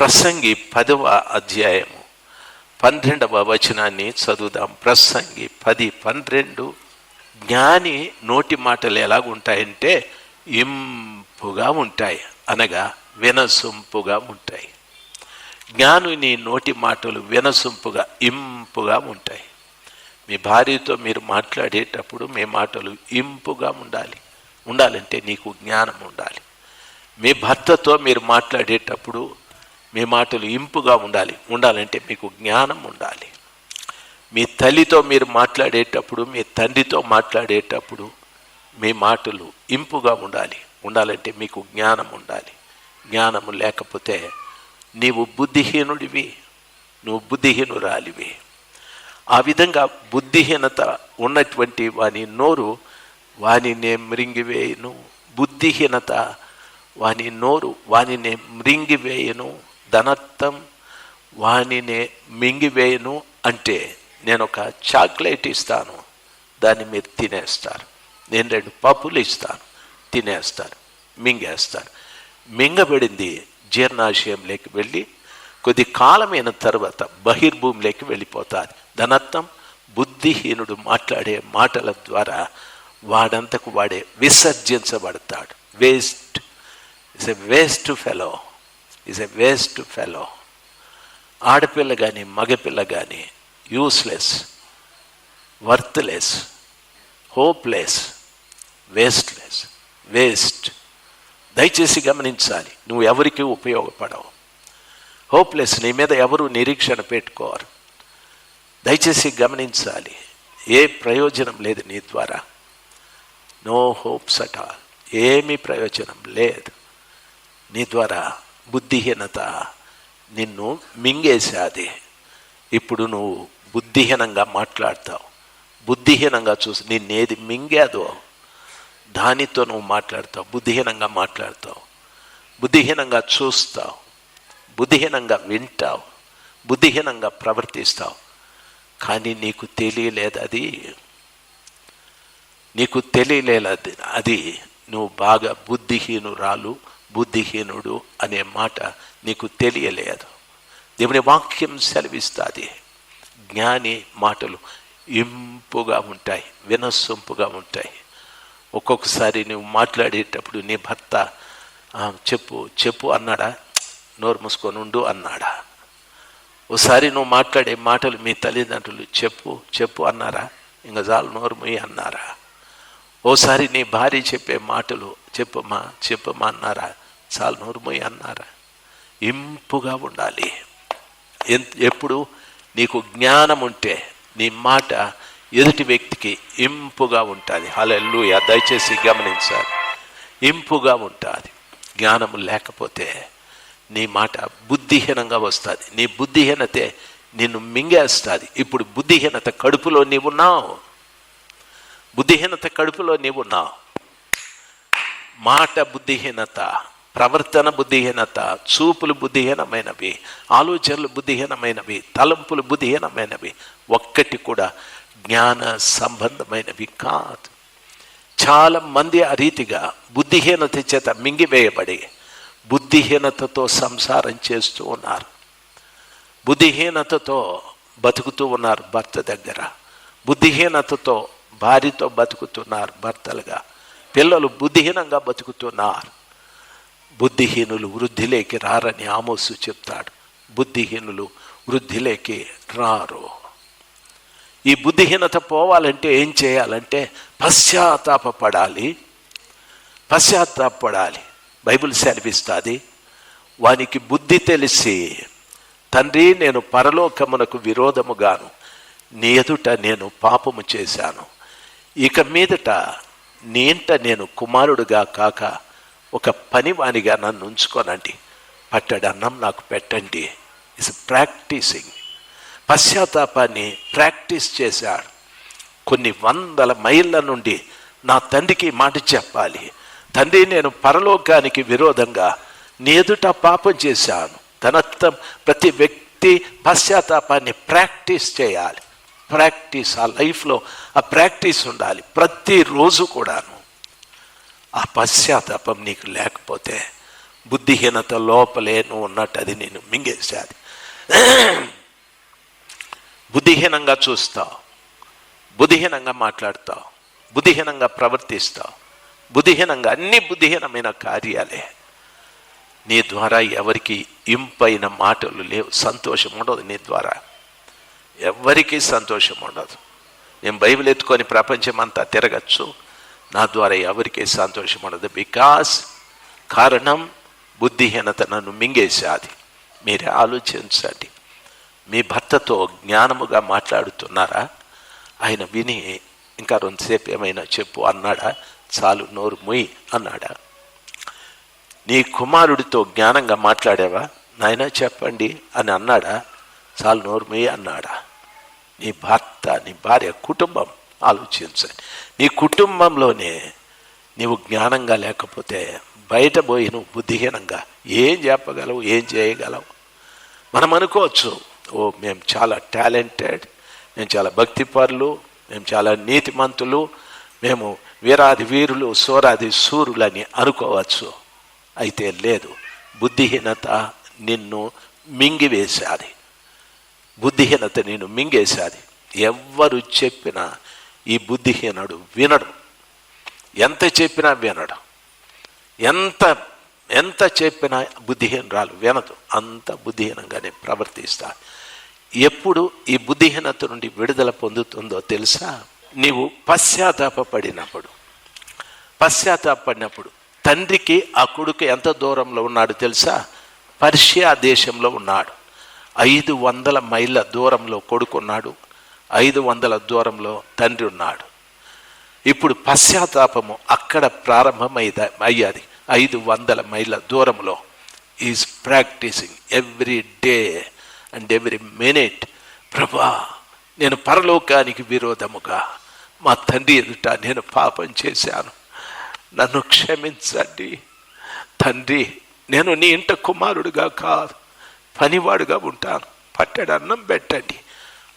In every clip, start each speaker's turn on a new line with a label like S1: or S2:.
S1: ప్రసంగి పదవ అధ్యాయము. పన్నెండవ వచనాన్ని చదువుదాం. ప్రసంగి పది పన్నెండు. జ్ఞాని నోటి మాటలు ఎలాగుంటాయంటే ఇంపుగా ఉంటాయి. అనగా వినసొంపుగా ఉంటాయి. జ్ఞానుని నోటి మాటలు వినసొంపుగా ఇంపుగా ఉంటాయి. మీ భార్యతో మీరు మాట్లాడేటప్పుడు మీ మాటలు ఇంపుగా ఉండాలి. ఉండాలంటే నీకు జ్ఞానం ఉండాలి. మీ భర్తతో మీరు మాట్లాడేటప్పుడు మీ మాటలు ఇంపుగా ఉండాలి. ఉండాలంటే మీకు జ్ఞానం ఉండాలి. మీ తల్లితో మీరు మాట్లాడేటప్పుడు మీ తండ్రితో మాట్లాడేటప్పుడు మీ మాటలు ఇంపుగా ఉండాలి. ఉండాలంటే మీకు జ్ఞానం ఉండాలి. జ్ఞానము లేకపోతే నీవు బుద్ధిహీనుడివి నువ్వు బుద్ధిహీనురాలివి. ఆ విధంగా బుద్ధిహీనత ఉన్నటువంటి వాని నోరు వానినే మృంగివేయును. బుద్ధిహీనత వాని నోరు వానినే మృంగివేయను. ధనత్వం వానినే మింగివేయను అంటే నేను ఒక చాక్లెట్ ఇస్తాను దాన్ని మీరు తినేస్తారు. నేను రెండు పప్పులు ఇస్తాను తినేస్తారు మింగేస్తారు. మింగబడింది జీర్ణాశయంలోకి వెళ్ళి కొద్ది కాలమైన తర్వాత బహిర్భూమిలోకి వెళ్ళిపోతారు. ధనత్వం బుద్ధిహీనుడు మాట్లాడే మాటల ద్వారా వాడంతకు వాడే విసర్జించబడతాడు. Waste is a waste fellow is a waste fellow ఆడపిల్ల కానీ మగపిల్ల కానీ useless worthless hopeless wasteless waste దయచేసి గమనించాలి నువ్వు ఎవరికి ఉపయోగపడవు. హోప్లెస్ నీ మీద ఎవరు నిరీక్షణ పెట్టుకోరు. దయచేసి గమనించాలి ఏ ప్రయోజనం లేదు నీ ద్వారా. నో హోప్స్ అట్ ఆల్ ఏమీ ప్రయోజనం లేదు. నీ ద్వారా బుద్ధిహీనత నిన్ను మింగేసాది ఇప్పుడు నువ్వు బుద్ధిహీనంగా మాట్లాడతావు. బుద్ధిహీనంగా చూసి నిన్నేది మింగేదో దానితో నువ్వు మాట్లాడతావు. బుద్ధిహీనంగా మాట్లాడతావు. బుద్ధిహీనంగా చూస్తావు. బుద్ధిహీనంగా వింటావు. బుద్ధిహీనంగా ప్రవర్తిస్తావు. కానీ నీకు తెలియలేదు అది. నీకు తెలియలేదు అది. నువ్వు బాగా బుద్ధిహీనురాలు. బుద్ధిహీనుడు అనే మాట నీకు తెలియలేదు. దేవుని వాక్యం సెలవిస్తుంది. జ్ఞాని మాటలు ఇంపుగా ఉంటాయి వినసొంపుగా ఉంటాయి. ఒక్కొక్కసారి నువ్వు మాట్లాడేటప్పుడు నీ భర్త చెప్పు చెప్పు అన్నాడా? నోరు మూసుకొని ఉండు అన్నాడా? ఓసారి నువ్వు మాట్లాడే మాటలు మీ తల్లిదండ్రులు చెప్పు చెప్పు అన్నారా? ఇంకా చాలు నోరు మూయి అన్నారా? ఓసారి నీ భార్య చెప్పే మాటలు చెప్పమ్మా చెప్పమ్మా అన్నారా? చాలు నోరు అన్నారా. ఇంపుగా ఉండాలి. ఎప్పుడు నీకు జ్ఞానం ఉంటే నీ మాట ఎదుటి వ్యక్తికి ఇంపుగా ఉంటుంది. హలెల్లు దయచేసి గమనించాలి. ఇంపుగా ఉంటుంది. జ్ఞానము లేకపోతే నీ మాట బుద్ధిహీనంగా వస్తుంది. నీ బుద్ధిహీనతే నిన్ను మింగేస్తుంది. ఇప్పుడు బుద్ధిహీనత కడుపులో నీవున్నావు. బుద్ధిహీనత కడుపులో నీవున్నావు. మాట బుద్ధిహీనత ప్రవర్తన బుద్ధిహీనత చూపులు బుద్ధిహీనమైనవి ఆలోచనలు బుద్ధిహీనమైనవి తలంపులు బుద్ధిహీనమైనవి ఒక్కటి కూడా జ్ఞాన సంబంధమైనవి కాదు. చాలా మంది ఆ రీతిగా బుద్ధిహీనత చేత మింగివేయబడి బుద్ధిహీనతతో సంసారం చేస్తూ ఉన్నారు. బుద్ధిహీనతతో బతుకుతూ ఉన్నారు భర్త దగ్గర. బుద్ధిహీనతతో భార్యతో బతుకుతున్నారు భర్తలుగా. పిల్లలు బుద్ధిహీనంగా బతుకుతున్నారు. బుద్ధిహీనులు వృద్ధిలోకి రారని ఆమోసు చెప్తాడు. బుద్ధిహీనులు వృద్ధిలోకి రారు. ఈ బుద్ధిహీనత పోవాలంటే ఏం చేయాలంటే పశ్చాత్తాపపడాలి. పశ్చాత్తాపడాలి బైబిల్ సెలవిస్తుంది వానికి బుద్ధి తెలిసి తండ్రి నేను పరలోకమునకు విరోధముగాను నీ ఎదుట నేను పాపము చేశాను. ఇక మీదట నీ ఇంట నేను కుమారుడుగా కాక ఒక పనివానిగా నన్ను ఉంచుకోనండి. పట్టడి అన్నం నాకు పెట్టండి. ఇస్ ప్రాక్టీసింగ్ పశ్చాత్తాపాన్ని ప్రాక్టీస్ చేశాడు. కొన్ని వందల మైళ్ళ నుండి నా తండ్రికి మాట చెప్పాలి. తండ్రి నేను పరలోకానికి విరోధంగా నీ ఎదుట పాపం చేశాను. ధనత్వం ప్రతి వ్యక్తి పశ్చాత్తాపాన్ని ప్రాక్టీస్ చేయాలి. ప్రాక్టీస్ ఆ లైఫ్లో ఆ ప్రాక్టీస్ ఉండాలి. ప్రతిరోజు కూడాను. ఆ పశ్చాత్తాపం నీకు లేకపోతే బుద్ధిహీనత లోపలే నువ్వు ఉన్నట్టు అది నేను మింగేసేది బుద్ధిహీనంగా చూస్తావు. బుద్ధిహీనంగా మాట్లాడతావు. బుద్ధిహీనంగా ప్రవర్తిస్తావు. బుద్ధిహీనంగా అన్ని బుద్ధిహీనమైన కార్యాలే. నీ ద్వారా ఎవరికి ఇంపైన మాటలు లేవు. సంతోషం ఉండదు నీ ద్వారా. ఎవరికీ సంతోషం ఉండదు. నేను బైబిల్ ఎత్తుకొని ప్రపంచం అంతా తిరగచ్చు. నా ద్వారా ఎవరికి సంతోషం ఉండదు బికాస్ కారణం బుద్ధిహీనత నన్ను మింగేసాది మీరే ఆలోచించండి. మీ భర్తతో జ్ఞానముగా మాట్లాడుతున్నారా? ఆయన విని ఇంకా రెండుసేపు ఏమైనా చెప్పు అన్నాడా? చాలు నోరు ముయ్ అన్నాడా? నీ కుమారుడితో జ్ఞానంగా మాట్లాడావా? నాయన చెప్పండి అని అన్నాడా? చాలు నోరు ముయ్ అన్నాడా? నీ భర్త నీ భార్య కుటుంబం ఆలోచించండి. నీ కుటుంబంలోనే నీవు జ్ఞానంగా లేకపోతే బయట పోయి నువ్వు బుద్ధిహీనంగా ఏం చెప్పగలవు ఏం చేయగలవు? మనం అనుకోవచ్చు ఓ మేము చాలా టాలెంటెడ్ మేము చాలా భక్తిపరులు మేము చాలా నీతిమంతులు మేము వీరాది వీరులు సోరాది సూరులని అనుకోవచ్చు. అయితే లేదు బుద్ధిహీనత నిన్ను మింగివేశాది. బుద్ధిహీనత నేను మింగేశాది. ఎవ్వరు చెప్పినా ఈ బుద్ధిహీనుడు వినడు. ఎంత చెప్పినా వినడు. ఎంత ఎంత చెప్పినా బుద్ధిహీనరాలు వినదు. అంత బుద్ధిహీనంగానే ప్రవర్తిస్తా ఎప్పుడు ఈ బుద్ధిహీనత నుండి విడుదల పొందుతుందో తెలుసా? నీవు పశ్చాత్తాపడినప్పుడు పశ్చాత్తాపడినప్పుడు తండ్రికి ఆ కొడుకు ఎంత దూరంలో ఉన్నాడు తెలుసా? పర్షియా దేశంలో ఉన్నాడు. ఐదు వందల మైళ్ళ దూరంలో కొడుకున్నాడు. ఐదు వందల దూరంలో తండ్రి ఉన్నాడు. ఇప్పుడు పశ్చాత్తాపము అక్కడ ప్రారంభమైద అయ్యాది. ఐదు వందల మైళ్ళ దూరంలో is practising every day and every minute. ప్రభా నేను పరలోకానికి విరోధముగా మా తండ్రి ఎదుట నేను పాపం చేశాను. నన్ను క్షమించండి. తండ్రి నేను నీ ఇంట కుమారుడుగా కాదు. పనివాడుగా ఉంటాను. పట్టెడు అన్నం పెట్టండి.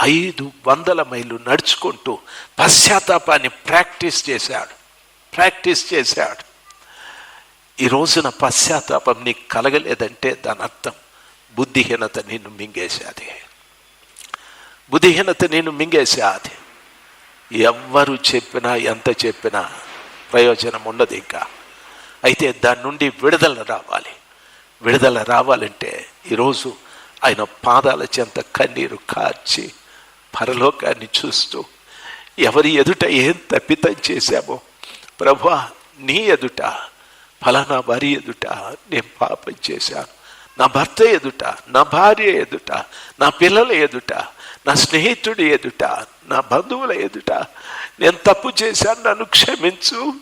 S1: ఐదు వందల మైళ్ళు నడుచుకుంటూ పశ్చాత్తాపాన్ని ప్రాక్టీస్ చేశాడు. ప్రాక్టీస్ చేశాడు. ఈ రోజున పశ్చాత్తాపం నీకు కలగలేదంటే దాని అర్థం బుద్ధిహీనత నేను మింగేసేది బుద్ధిహీనత నేను మింగేశాది. ఎవ్వరు చెప్పినా ఎంత చెప్పినా ప్రయోజనం ఉండదు ఇంకా. అయితే దాని నుండి విడుదల రావాలి. విడుదల రావాలంటే ఈరోజు ఆయన పాదాల చెంత కన్నీరు కార్చి పరలోకాన్ని చూస్తూ ఎవరి ఎదుట ఏం తప్పితం చేశామో ప్రభా నీ ఎదుట ఫలానా వారి ఎదుట నేను పాపం చేశాను. నా భర్త ఎదుట నా భార్య ఎదుట నా పిల్లల ఎదుట నా స్నేహితుడి ఎదుట నా బంధువుల ఎదుట నేను తప్పు చేశాను నన్ను క్షమించు.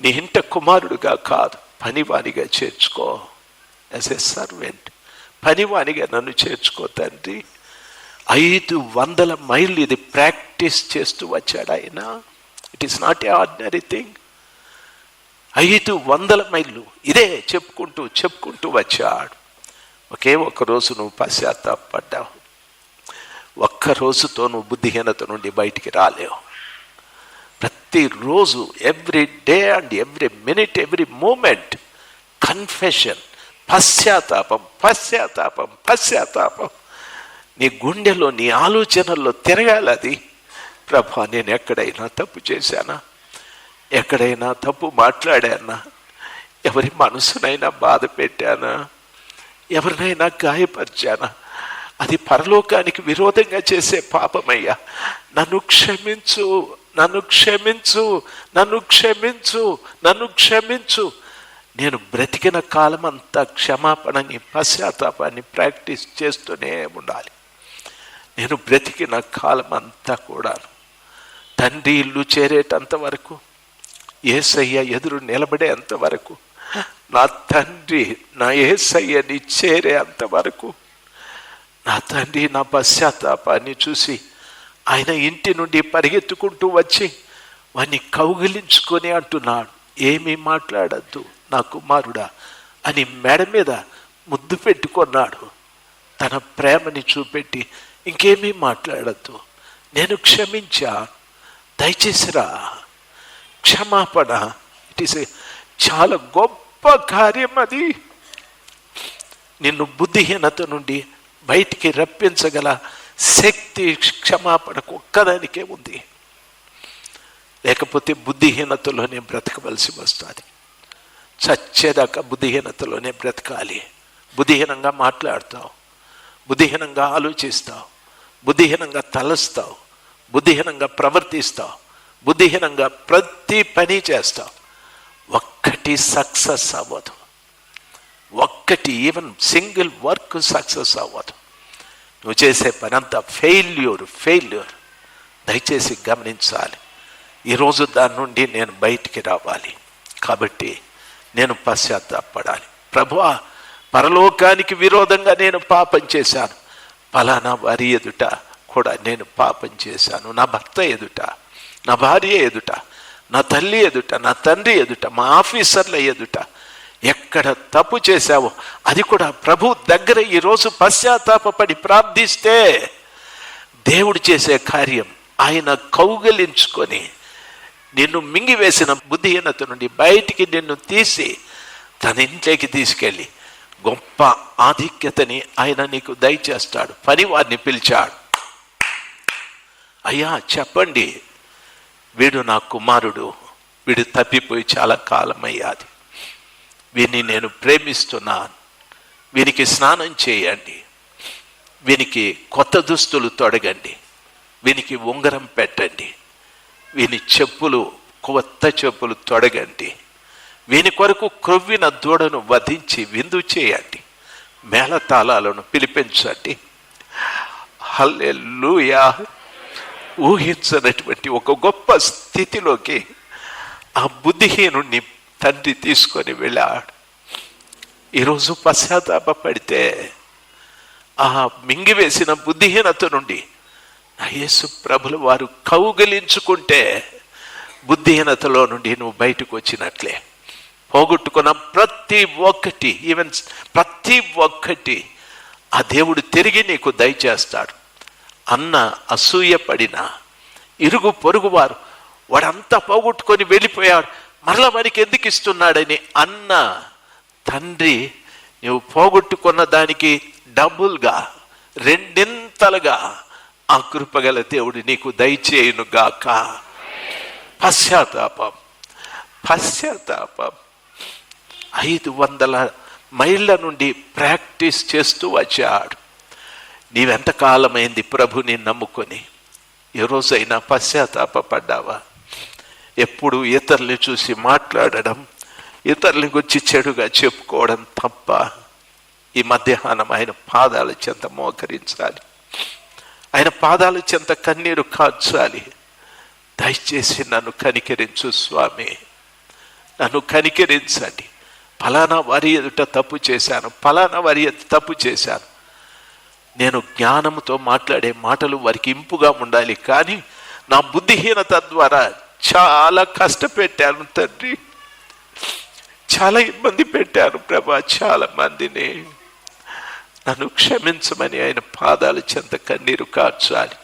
S1: నీ ఇంట కుమారుడుగా కాదు పనివానిగా చేర్చుకో. యాజ్ ఎ సర్వెంట్ పనివానిగా నన్ను చేర్చుకో తండ్రి. ఐదు వందల మైళ్ళు ఇది ప్రాక్టీస్ చేస్తూ వచ్చాడు ఆయన. It is not a ordinary thing ఐదు వందల మైళ్ళు ఇదే చెప్పుకుంటూ చెప్పుకుంటూ వచ్చాడు. ఒకే ఒక రోజు నువ్వు పశ్చాత్తాపడ్డావు. ఒక్కరోజుతో నువ్వు బుద్ధిహీనత నుండి బయటికి రాలేవు. ప్రతిరోజు every day and every minute every moment confession పశ్చాత్తాపం పశ్చాత్తాపం పశ్చాత్తాపం. నీ గుండెలో నీ ఆలోచనల్లో తిరగాలి అది. ప్రభా నేను ఎక్కడైనా తప్పు చేశానా? ఎక్కడైనా తప్పు మాట్లాడానా? ఎవరి మనసునైనా బాధ పెట్టానా? ఎవరినైనా గాయపరిచానా? అది పరలోకానికి విరోధంగా చేసే పాపమయ్యా. నన్ను క్షమించు నన్ను క్షమించు నన్ను క్షమించు నన్ను క్షమించు. నేను బ్రతికిన కాలం అంతా క్షమాపణని పశ్చాత్తాపాన్ని ప్రాక్టీస్ చేస్తూనే ఉండాలి. నేను బ్రతికిన కాలం అంతా కూడా తండ్రి ఇల్లు చేరేటంత వరకు ఏసయ్య ఎదురు నిలబడేంత వరకు నా తండ్రి నా ఏసయ్యని చేరే అంతవరకు నా తండ్రి నా పశ్చాత్తాపాన్ని చూసి ఆయన ఇంటి నుండి పరిగెత్తుకుంటూ వచ్చి వాణ్ణి కౌగిలించుకొని అంటున్నాడు ఏమీ మాట్లాడద్దు నా కుమారుడా అని మెడ మీద ముద్దు పెట్టుకున్నాడు. తన ప్రేమని చూపెట్టి ఇంకేమీ మాట్లాడద్దు. నేను క్షమించా. దయచేసిరా. క్షమాపణ. ఇట్ ఈస్ చాలా గొప్ప గొప్ప కార్యం అది. నిన్ను బుద్ధిహీనత నుండి బయటికి రప్పించగల శక్తి క్షమాపణకు ఒక్కదానికే ఉంది. లేకపోతే బుద్ధిహీనతలోనే బ్రతకవలసి వస్తుంది. చచ్చేదాకా బుద్ధిహీనతలోనే బ్రతకాలి. బుద్ధిహీనంగా మాట్లాడతావు. బుద్ధిహీనంగా ఆలోచిస్తావు. బుద్ధిహీనంగా తలస్తావు బుద్ధిహీనంగా ప్రవర్తిస్తావు బుద్ధిహీనంగా ప్రతి పని చేస్తావు. ఒక్కటి సక్సెస్ అవ్వదు. ఒక్కటి ఈవెన్ సింగిల్ వర్క్ సక్సెస్ అవ్వదు. నువ్వు చేసే పని అంతా ఫెయిల్యూర్ ఫెయిల్యూర్ దయచేసి గమనించాలి. ఈరోజు దాని నుండి నేను బయటికి రావాలి. కాబట్టి నేను పశ్చాత్తాపడాలి. ప్రభువా పరలోకానికి విరోధంగా నేను పాపం చేశాను. ఫలానా వారి ఎదుట కూడా నేను పాపం చేశాను. నా భర్త ఎదుట నా భార్య ఎదుట నా తల్లి ఎదుట నా తండ్రి ఎదుట మా ఆఫీసర్ల ఎదుట ఎక్కడ తప్పు చేశావో అది కూడా ప్రభు దగ్గర ఈరోజు పశ్చాత్తాపడి ప్రార్థిస్తే దేవుడు చేసే కార్యం ఆయన కౌగలించుకొని నిన్ను మింగివేసిన బుద్ధిహీనత నుండి బయటికి నిన్ను తీసి తన ఇంట్లోకి తీసుకెళ్ళి గొప్ప ఆధిక్యతని ఆయన నీకు దయచేస్తాడు. పని వారిని పిలిచాడు. అయ్యా చెప్పండి. వీడు నా కుమారుడు. వీడు తప్పిపోయి చాలా కాలం అయ్యాది వీని నేను ప్రేమిస్తున్నాను. వీనికి స్నానం చేయండి. వీనికి కొత్త దుస్తులు తొడగండి. వీనికి ఉంగరం పెట్టండి. వీని చెప్పులు కొత్త చెప్పులు తొడగండి. వీని కొరకు క్రొవ్విన దూడను వధించి విందు చేయండి. మేళతాళాలను పిలిపించండి. హల్లెలూయా. ఊహించనటువంటి ఒక గొప్ప స్థితిలోకి ఆ బుద్ధిహీనుణ్ణి తండ్రి తీసుకొని వెళ్ళాడు. ఈరోజు పశ్చాత్తాపడితే ఆ మింగివేసిన బుద్ధిహీనత నుండి నా యేసు ప్రభులు వారు కౌగలించుకుంటే బుద్ధిహీనతలో నుండి నువ్వు బయటకు వచ్చినట్లే. పోగొట్టుకున్న ప్రతి ఒక్కటి ఈవెన్ ప్రతి ఒక్కటి ఆ దేవుడు తిరిగి నీకు దయచేస్తాడు. అన్న అసూయపడిన ఇరుగు పొరుగువారు వాడంతా పోగొట్టుకొని వెళ్ళిపోయాడు. మరలా వారికి ఎందుకు ఇస్తున్నాడని అన్న తండ్రి నువ్వు పోగొట్టుకున్న దానికి డబుల్గా రెండింతలుగా ఆ కృపగల దేవుడు నీకు దయచేయునుగాక. పశ్చాత్తాపం పశ్చాత్తాపం. ఐదు వందల మైళ్ళ నుండి ప్రాక్టీస్ చేస్తూ వచ్చాడు. నీవెంతకాలమైంది ప్రభుని నమ్ముకొని? ఏ రోజైనా పశ్చాత్తాపడ్డావా ఎప్పుడు ఇతరుల్ని చూసి మాట్లాడడం ఇతరుల గురించి చెడుగా చెప్పుకోవడం తప్ప ఈ మధ్యాహ్నం ఆయన పాదాల చెంత మోకరించాలి. ఆయన పాదాల చెంత కన్నీరు కాల్చాలి. దయచేసి నన్ను కనికరించు స్వామి. నన్ను కనికరించండి. ఫలానా వారి ఎదుట తప్పు చేశాను ఫలానా వారి ఎదుట తప్పు చేశాను. నేను జ్ఞానంతో మాట్లాడే మాటలు వారికి ఇంపుగా ఉండాలి కానీ నా బుద్ధిహీనత ద్వారా చాలా కష్టపెట్టాను తండ్రి. చాలా ఇబ్బంది పెట్టాను ప్రభా చాలా మందిని. నన్ను క్షమించమని ఆయన పాదాల చెంత కన్నీరు కార్చాలి.